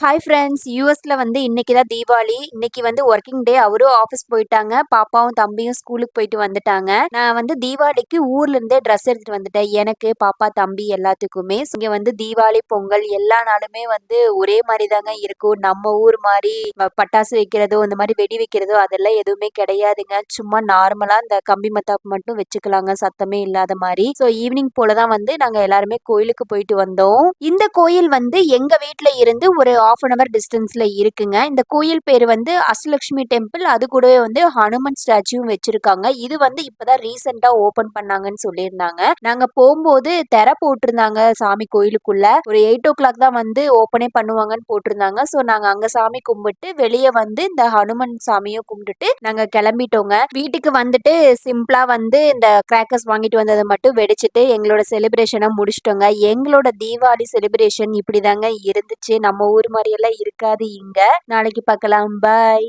Hi friends யூஎஸில் வந்து இன்றைக்கி தான் தீபாவளி. இன்னைக்கு வந்து ஒர்க்கிங் டே அவரும் ஆஃபீஸ் போயிட்டாங்க. பாப்பாவும் தம்பியும் ஸ்கூலுக்கு போயிட்டு வந்துட்டாங்க. நான் வந்து தீபாவளிக்கு ஊர்லேருந்தே ட்ரெஸ் எடுத்துகிட்டு வந்துட்டேன். எனக்கு பாப்பா தம்பி எல்லாத்துக்குமே. இங்கே வந்து தீபாவளி பொங்கல் எல்லா நாளுமே வந்து ஒரே மாதிரி தாங்க இருக்கும். நம்ம ஊர் மாதிரி பட்டாசு வைக்கிறதோ இந்த மாதிரி வெடி வைக்கிறதோ அதெல்லாம் எதுவுமே கிடையாதுங்க. சும்மா நார்மலாக இந்த கம்பி மத்தாப்பு மட்டும் வச்சுக்கலாங்க. சத்தமே இல்லாத மாதிரி. ஸோ ஈவினிங் போலதான் வந்து நாங்கள் எல்லாருமே கோயிலுக்கு போயிட்டு வந்தோம். இந்த கோயில் வந்து எங்கள் வீட்டில் இருந்து ஒரு ஆஃப் அன் அவர் டிஸ்டன்ஸில் இருக்குங்க. இந்த கோயில் பேர் வந்து அசலக்ஷ்மி டெம்பிள் அது கூடவே வந்து ஹனுமன் ஸ்டாச்சுவும் வச்சிருக்காங்க. இது வந்து இப்போதான் ரீசெண்டாக ஓப்பன் பண்ணாங்கன்னு சொல்லியிருந்தாங்க. நாங்கள் போகும்போது தெர போட்டிருந்தாங்க சாமி கோயிலுக்குள்ள. ஒரு எயிட் ஓ கிளாக் தான் வந்து ஓப்பனே பண்ணுவாங்கன்னு போட்டிருந்தாங்க. ஸோ நாங்கள் அங்கே சாமி கும்பிட்டு வெளியே வந்து இந்த ஹனுமன் சாமியும் கும்பிட்டுட்டு நாங்கள் கிளம்பிட்டோங்க. வீட்டுக்கு வந்துட்டு சிம்பிளாக வந்து இந்த கிராக்கர்ஸ் வாங்கிட்டு வந்ததை மட்டும் வெடிச்சிட்டு எங்களோட செலிப்ரேஷனை முடிச்சிட்டோங்க. எங்களோட தீபாவளி செலிப்ரேஷன் இப்படிதாங்க இருந்துச்சு. நம்ம ஊர் மாதிரி எல்லாம் இருக்காது. இங்க நாளைக்கு பார்க்கலாம். பாய்